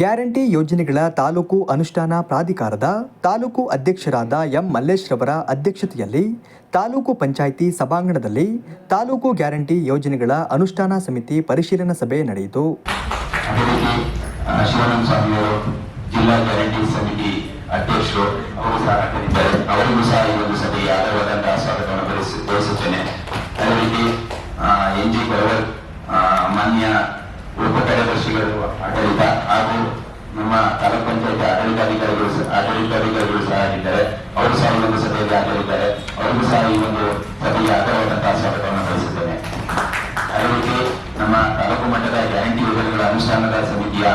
Guarantee ಯೋಜನೆಗಳ ತಾಲೂಕು ಅನುಷ್ಠಾನ ಪ್ರಾಧಿಕಾರದ ತಾಲೂಕು ಅಧ್ಯಕ್ಷರಾದ ಎಂ ಮಲ್ಲೇಶ್ ರವರ ಅಧ್ಯಕ್ಷತೆಯಲ್ಲಿ ತಾಲೂಕು ಪಂಚಾಯಿತಿ ಸಭಾಂಗಣದಲ್ಲಿ ತಾಲೂಕು ಗ್ಯಾರಂಟಿ ಯೋಜನೆಗಳ ಅನುಷ್ಠಾನ ಸಮಿತಿ ಪರಿಶೀಲನಾ ಸಭೆ ನಡೆಯಿತು. ಜಿಲ್ಲಾ ಅಧ್ಯಕ್ಷರು ಉಪ ಕಾರ್ಯದರ್ಶಿಗಳು ಆಡಳಿತ ಹಾಗೂ ನಮ್ಮ ತಾಲೂಕ್ ಪಂಚಾಯತ್ ಆಡಳಿತಾಧಿಕಾರಿಗಳು ಆಡಳಿತಾಧಿಕಾರಿಗಳು ಸಹ ಆಗಿದ್ದಾರೆ. ಅವರು ಸಹ ಒಂದು ಸಭೆಯಲ್ಲಿ ಆಗಲಿದ್ದಾರೆ ಅವರಿಗೂ ಸಹ ಈ ಒಂದು ಸಭೆಗೆ ಆಧಾರವಾದಂತಹ ಸ್ವಾಗತವನ್ನು ಬಯಸುತ್ತೇನೆ ಅದೇ ರೀತಿ ನಮ್ಮ ತಾಲೂಕು ಮಟ್ಟದ ಗ್ಯಾರಂಟಿ ಯೋಜನೆಗಳ ಅನುಷ್ಠಾನದ ಸಮಿತಿಯ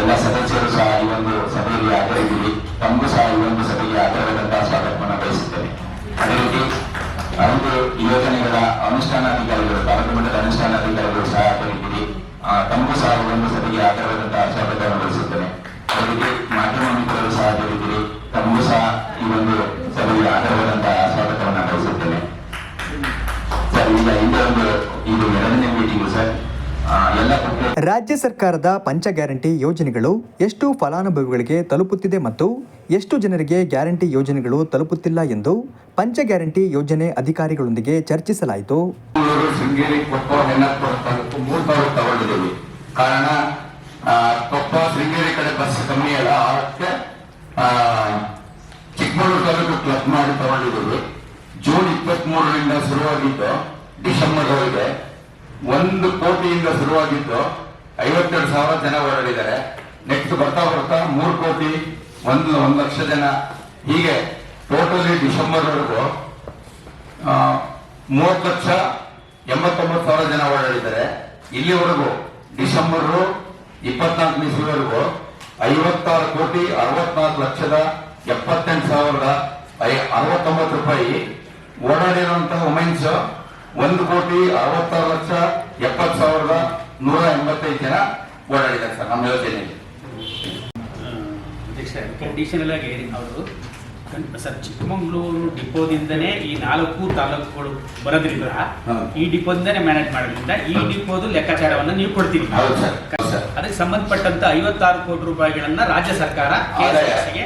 ಎಲ್ಲ ಸದಸ್ಯರು ಸಹ ಈ ಒಂದು ಸಭೆಯಲ್ಲಿ ಹಾಜರಿದ್ದೀವಿ ತಮಗೂ ಸಹ ಈ ಒಂದು ಸಭೆಗೆ ಆಧಾರವಾದಂತಹ ಸ್ವಾಗತವನ್ನು ಬಯಸುತ್ತೇನೆ. ಅದೇ ರೀತಿ ಐದು ಯೋಜನೆಗಳ ಅನುಷ್ಠಾನಾಧಿಕಾರಿಗಳು ಒಂದು ಸಭೆಗೆ ಹಾಜರಾದಂತಹ ಸ್ವಾಗತವನ್ನು ಬಯಸುತ್ತೇನೆ ಅವರಿಗೆ ಮಾಧ್ಯಮ ಮಿತ್ರರು ಸಹ ಹಾಜರಿದ್ದೀರಿ ತಮಗೂ ಸಹ ಈ ಒಂದು ಸಭೆಗೆ ಹಾಜರಾದಂತಹ ಸ್ವಾಗತವನ್ನು ಬಯಸುತ್ತೇನೆ ಸರ್ ಈಗ ಹಿಂದೆ ಒಂದು ಇದು ಎರಡನೇ ಮೀಟಿಂಗು ಸರ್. ರಾಜ್ಯ ಸರ್ಕಾರದ ಪಂಚ ಗ್ಯಾರಂಟಿ ಯೋಜನೆಗಳು ಎಷ್ಟು ಫಲಾನುಭವಿಗಳಿಗೆ ತಲುಪುತ್ತಿದೆ ಮತ್ತು ಎಷ್ಟು ಜನರಿಗೆ ಗ್ಯಾರಂಟಿ ಯೋಜನೆಗಳು ತಲುಪುತ್ತಿಲ್ಲ ಎಂದು ಪಂಚ ಗ್ಯಾರಂಟಿ ಯೋಜನೆ ಅಧಿಕಾರಿಗಳೊಂದಿಗೆ ಚರ್ಚಿಸಲಾಯಿತು. ಕಾರಣ ಕೊಪ್ಪ, ಶೃಂಗೇರಿ ಕಡೆ ಬಸ್ ಕಮ್ಮಿ ಅಲ್ಲ. ಅದಕ್ಕೆ ಚಿಕ್ಕಮಗಳೂರು ತಾಲೂಕು ಕ್ಲಬ್ ಮಾಡಿ ತಗೊಂಡಿದ್ದೀವಿ ಜೂನ್ ಇಪ್ಪತ್ತ್ ಮೂರರಿಂದ ಶುರುವಾಗಿದ್ದು, ಡಿಸೆಂಬರ್ವರೆಗೆ ಒಂದು ಕೋಟಿಯಿಂದ ಶುರುವಾಗಿದ್ದು, ಐವತ್ತೆರಡು ಸಾವಿರ ಜನ ಹೊರಡಿದ್ದಾರೆ ನೆಕ್ಸ್ಟ್ ಬರ್ತಾ ಬರ್ತಾ ಮೂರು ಕೋಟಿ, ಒಂದು ಒಂದು ಲಕ್ಷ ಜನ. ಹೀಗೆ ಟೋಟಲಿ ಡಿಸೆಂಬರ್ವರೆಗೂ ಮೂವತ್ತು ಲಕ್ಷ ಎಂಬತ್ತೊಂಬತ್ತು ಸಾವಿರ ಜನ ಓಡಾಡಿದ್ದಾರೆ ಇಲ್ಲಿವರೆಗೂ ಡಿಸೆಂಬರ್ ಇಪ್ಪತ್ನಾಲ್ಕನೇ ಇಸ್ವಿವರೆಗೂ ಐವತ್ತಾರು ಕೋಟಿ ಅರವತ್ನಾಲ್ಕು ಲಕ್ಷದ ಎಪ್ಪತ್ತೆಂಟು ಸಾವಿರದ ಅರವತ್ತೊಂಬತ್ತು ರೂಪಾಯಿ ಓಡಾಡಿರುವಂತಹ ವುಮೆನ್ಸ್ ಒಂದು ಕೋಟಿ ಅರವತ್ತಾರು ಲಕ್ಷ ಎಪ್ಪತ್ತು ಸಾವಿರದ ನೂರ ಎಂಬತ್ತೈದು ಜನ ಓಡಾಡಿದ್ದಾರೆ ಸರ್, ನಮ್ಮ ಯೋಜನೆಯಲ್ಲಿ. ಕಂಡೀಷನಲ್ ಆಗಿ ಅವರು ಸರ್ ಚಿಕ್ಕಮಗಳೂರು ಡಿಪೋದಿಂದನೇ ಈ ನಾಲ್ಕು ತಾಲೂಕುಗಳು ಬರೋದ್ರಿಂದ ಈ ಡಿಪೋದಿಂದನೇ ಮ್ಯಾನೇಜ್ ಮಾಡೋದ್ರಿಂದ ಈ ಡಿಪೋದು ಲೆಕ್ಕಾಚಾರವನ್ನು ನೀವು ಕೊಡ್ತೀರಿ. ಅದಕ್ಕೆ ಸಂಬಂಧಪಟ್ಟಂತ ಐವತ್ತಾರು ಕೋಟಿ ರೂಪಾಯಿಗಳನ್ನ ರಾಜ್ಯ ಸರ್ಕಾರ ಆದಾಯ. KSS ಗೆ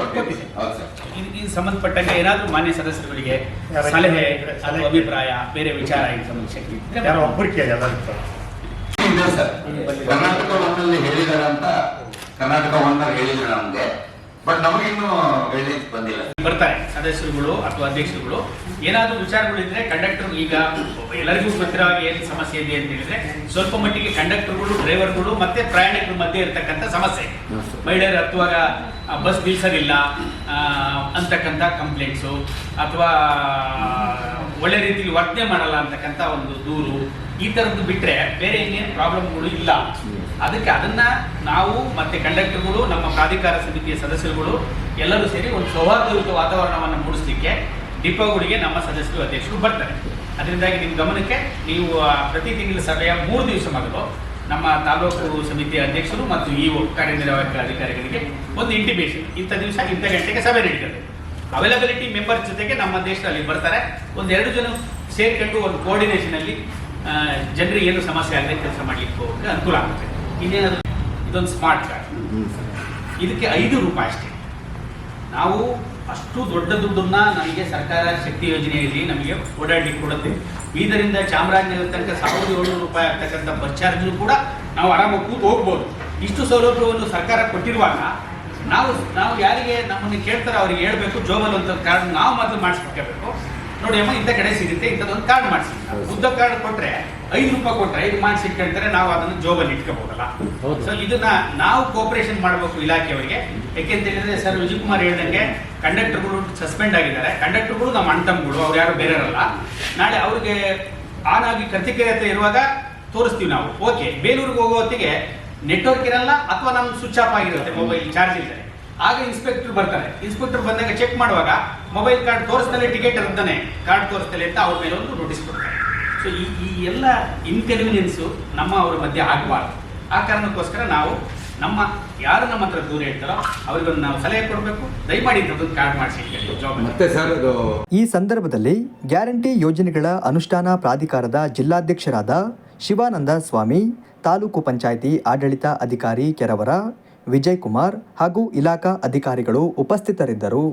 ಕೊಟ್ಟಿದೆ. ಸಂಬಂಧಪಟ್ಟಂಗೆ ಏನಾದರೂ ಮಾನ್ಯ ಸದಸ್ಯರುಗಳಿಗೆ ಸಲಹೆ ಅಥವಾ ಅಭಿಪ್ರಾಯ ಬೇರೆ ವಿಚಾರ ಈ ಸಂಬಂಧಿಸಿದ ಕರ್ನಾಟಕ ಒಂದಲ್ಲಿ ಹೇಳಿದಾರೆ ಅಂತ ಕರ್ನಾಟಕ ಒಂದರ ಹೇಳಿದ್ರು ನಮ್ಗೆ. ಬಟ್ ನಮಗಿನ್ನೂ ಗೈಡ್ಲೈನ್ಸ್ ಬಂದಿಲ್ಲ. ಬರ್ತಾರೆ ಸದಸ್ಯರುಗಳು ಅಥವಾ ಅಧ್ಯಕ್ಷರುಗಳು. ಏನಾದರೂ ವಿಚಾರಗಳಿದ್ರೆ ಕಂಡಕ್ಟರ್ ಈಗ ಎಲ್ಲರಿಗೂ ಗೊತ್ತಿರೋ ಹಾಗೆ ಏನು ಸಮಸ್ಯೆ ಇದೆ ಅಂತ ಹೇಳಿದ್ರೆ ಸ್ವಲ್ಪ ಮಟ್ಟಿಗೆ ಕಂಡಕ್ಟರ್ಗಳು ಡ್ರೈವರ್ಗಳು ಮತ್ತೆ ಪ್ರಯಾಣಿಕರ ಮಧ್ಯೆ ಇರತಕ್ಕಂಥ ಸಮಸ್ಯೆ. ಮಹಿಳೆಯರು ಹತ್ತುವಾಗ ಬಸ್ ನಿಲ್ಸೋದಿಲ್ಲ ಅಂತಕ್ಕಂಥ ಕಂಪ್ಲೇಂಟ್ಸು ಅಥವಾ ಒಳ್ಳೆ ರೀತಿಯಲ್ಲಿ ವರ್ತನೆ ಮಾಡಲ್ಲ ಅಂತಕ್ಕಂಥ ಒಂದು ದೂರು. ಈ ತರದ್ದು ಬಿಟ್ಟರೆ ಬೇರೆ ಇನ್ನೇನು ಪ್ರಾಬ್ಲಮ್ಗಳು ಇಲ್ಲ. ಅದಕ್ಕೆ ಅದನ್ನ ನಾವು ಮತ್ತೆ ಕಂಡಕ್ಟರ್ಗಳು, ನಮ್ಮ ಪ್ರಾಧಿಕಾರ ಸಮಿತಿಯ ಸದಸ್ಯರುಗಳು ಎಲ್ಲರೂ ಸೇರಿ ಒಂದು ಸೌಹಾರ್ದಯುತ ವಾತಾವರಣವನ್ನು ಮೂಡಿಸಲಿಕ್ಕೆ ಡಿಪೋಗಳಿಗೆ ನಮ್ಮ ಸದಸ್ಯರು ಅಧ್ಯಕ್ಷರು ಬರ್ತಾರೆ. ಅದರಿಂದಾಗಿ ನಿಮ್ಮ ಗಮನಕ್ಕೆ ನೀವು ಪ್ರತಿ ತಿಂಗಳ ಸಭೆಯ ಮೂರು ದಿವಸ ಮೊದಲು ನಮ್ಮ ತಾಲೂಕು ಸಮಿತಿಯ ಅಧ್ಯಕ್ಷರು ಮತ್ತು ಇ ಕಾರ್ಯನಿರ್ವಾಹಕ ಅಧಿಕಾರಿಗಳಿಗೆ ಒಂದು ಇಂಟಿಮೇಷನ್. ಇಂಥ ದಿವಸ ಇಂಥ ಗಂಟೆಗೆ ಸಭೆ ನಡೀತದೆ. ಅವೈಲಬಿಲಿಟಿ ಮೆಂಬರ್ಸ್ ಜೊತೆಗೆ ನಮ್ಮ ದೇಶದಲ್ಲಿ ಬರ್ತಾರೆ. ಒಂದೆರಡು ಜನ ಸೇರ್ಕೊಂಡು ಒಂದು ಕೋಆರ್ಡಿನೇಷನ್ ಅಲ್ಲಿ ಜನರಿಗೆ ಏನು ಸಮಸ್ಯೆ ಆಗದೆ ಕೆಲಸ ಮಾಡಲಿಕ್ಕೆ ಹೋಗಕ್ಕೆ ಅನುಕೂಲ ಆಗುತ್ತೆ. ಇನ್ನೇನಾದ್ರು ಇದೊಂದು ಸ್ಮಾರ್ಟ್ ಕಾರ್ಡ್ ಇದಕ್ಕೆ ಐದು ರೂಪಾಯಿ ಅಷ್ಟೇ. ನಾವು ಅಷ್ಟು ದೊಡ್ಡ ದುಡ್ಡನ್ನ ನಮಗೆ ಸರ್ಕಾರ ಶಕ್ತಿ ಯೋಜನೆಯಲ್ಲಿ ನಮಗೆ ಓಡಾಡಲಿಕ್ಕೆ ಕೊಡುತ್ತೆ. ಬೀದರಿಂದ ಚಾಮರಾಜನಗರ ತನಕ ಸಾವಿರದ ಏಳ್ನೂರು ರೂಪಾಯಿ ಆಗ್ತಕ್ಕಂಥ ಬಸ್ ಚಾರ್ಜ್ ಕೂಡ ನಾವು ಆರಾಮಾಗಿ ಕೂತು ಹೋಗ್ಬೋದು. ಇಷ್ಟು ಸೌಲಭ್ಯವನ್ನು ಸರ್ಕಾರ ಕೊಟ್ಟಿರುವಾಗ ನಾವು ನಾವು ಯಾರಿಗೆ ನಮ್ಮನ್ನು ಕೇಳ್ತಾರೆ ಅವ್ರಿಗೆ ಹೇಳಬೇಕು. ಜೋಬಲ್ ಅಂತ ಕಾರ್ಡ್ ನಾವು ಮಾತ್ರ ಮಾಡಿಸ್ಕೊಬೇಕು ನೋಡಿ ಅಮ್ಮ ಇಂಥ ಕಡೆ ಸಿಗುತ್ತೆ ಇಂಥದ್ದೊಂದು ಕಾರ್ಡ್ ಮಾಡಿಸಿ. ಉದ್ದ ಕಾರ್ಡ್ ಕೊಟ್ರೆ ಐದು ರೂಪಾಯಿ ಕೊಟ್ರೆ ಐದು ಮಾಡಿಸಿ ಇಟ್ಕೊಂತಾರೆ ನಾವು ಅದನ್ನು ಜೋಬಲ್ಲಿ ಇಟ್ಕೋಬಹುದಲ್ಲ ಸೊ ಇದನ್ನ ನಾವು ಕೋಪರೇಷನ್ ಮಾಡಬೇಕು ಇಲಾಖೆಯವರಿಗೆ. ಯಾಕೆಂತ ಹೇಳಿದ್ರೆ ಸರ್ ವಿಜಯ್ ಕುಮಾರ್ ಹೇಳ್ದಂಗೆ ಕಂಡಕ್ಟರ್ಗಳು ಸಸ್ಪೆಂಡ್ ಆಗಿದ್ದಾರೆ. ಕಂಡಕ್ಟರ್ಗಳು ನಮ್ಮ ಅಣ್ತಮ್ಗಳು ಅವ್ರು ಯಾರು ಬೇರೆಯವರಲ್ಲ. ನಾಳೆ ಅವ್ರಿಗೆ ಆನ್ ಆಗಿ ಇರುವಾಗ ತೋರಿಸ್ತೀವಿ ನಾವು. ಓಕೆ ಬೇಲೂರಿಗೆ ಹೋಗೋ ಹೊತ್ತಿಗೆ ನೆಟ್ವರ್ಕ್ ಇರಲ್ಲ ಅಥವಾ ನಮ್ಗೆ ಸ್ವಿಚ್ ಆಫ್ ಆಗಿರುತ್ತೆ ಮೊಬೈಲ್ ಚಾರ್ಜ್ ಇಲ್ಲದೆ ಆಗ ಇನ್ಸ್ಪೆಕ್ಟರ್ ಬರ್ತಾರೆ ಇನ್ಸ್ಪೆಕ್ಟರ್ ಬಂದಾಗ ಚೆಕ್ ಮಾಡುವಾಗ ಮೊಬೈಲ್ ಕಾರ್ಡ್ ತೋರಿಸ್ದಲ್ಲಿ ಟಿಕೆಟ್ ಇರ್ತಾನೆ. ಕಾರ್ಡ್ ತೋರಿಸ್ದಲ್ಲಿ ಅಂತ ಅವ್ರ ಮೇಲೆ ಒಂದು ನೋಟಿಸ್ ಕೊಡ್ತಾರೆ ಸೊ ಈ ಈ ಎಲ್ಲ ಇನ್ಕನ್ವೀನಿಯನ್ಸು ನಮ್ಮ ಅವರ ಮಧ್ಯೆ ಆಗಬಾರ್ದು. ಆ ಕಾರಣಕ್ಕೋಸ್ಕರ ನಾವು ನಮ್ಮ ಯಾರು ನಮ್ಮ ಹತ್ರ ದೂರ ಇರ್ತಾರೋ ಅವ್ರಿಗೊಂದು ನಾವು ಸಲಹೆ ಕೊಡಬೇಕು. ದಯಮಾಡಿ ಕಾರ್ಡ್ ಮಾಡಿಸಿ ಮತ್ತೆ ಸರ್ ಅದು ಈ ಸಂದರ್ಭದಲ್ಲಿ ಗ್ಯಾರಂಟಿ ಯೋಜನೆಗಳ ಅನುಷ್ಠಾನ ಪ್ರಾಧಿಕಾರದ ಜಿಲ್ಲಾಧ್ಯಕ್ಷರಾದ ಶಿವಾನಂದ ಸ್ವಾಮಿ ತಾಲೂಕು ಪಂಚಾಯಿತಿ ಆಡಳಿತ ಅಧಿಕಾರಿ ಕೆರವರ ವಿಜಯ್ ಕುಮಾರ್ ಹಾಗೂ ಇಲಾಖಾ ಅಧಿಕಾರಿಗಳು ಉಪಸ್ಥಿತರಿದ್ದರು.